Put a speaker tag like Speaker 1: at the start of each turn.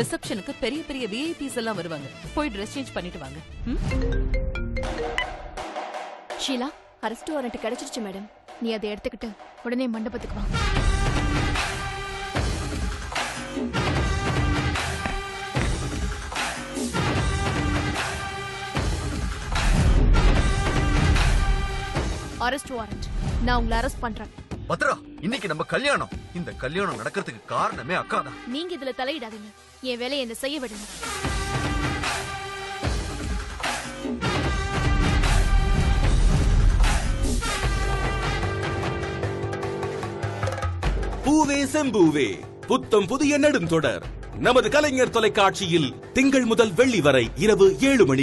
Speaker 1: ரிசப்ஷனுக்கு பெரிய பெரிய விஐபிஸ் எல்லாம் வருவாங்க. போய் ட்ரெஸ் சேஞ்ச் பண்ணிட்டு வாங்க. ம்?
Speaker 2: ஷீலா அரெஸ்ட் வாரண்ட் கிடைச்சிருச்சு மேடம் நீ அதை எடுத்துக்கிட்டு உடனே மண்டபத்துக்கு வா. அரெஸ்ட் வாரண்ட் நான் உங்களை அரெஸ்ட் பண்றேன்.
Speaker 3: பத்ரா இன்னைக்கு நம்ம கல்யாணம். இந்த கல்யாணம் நடக்கிறதுக்கு காரணமே அக்கா தான்
Speaker 2: நீங்க இதுல தலையிடாதீங்க. என் வேலையை என்ன செய்ய விடுங்க.
Speaker 4: பூவே செம்பூவே புத்தம் புதிய நெடுந்தொடர். நமது கலைஞர் தொலைக்காட்சியில் திங்கள் முதல் வெள்ளி வரை இரவு ஏழு மணி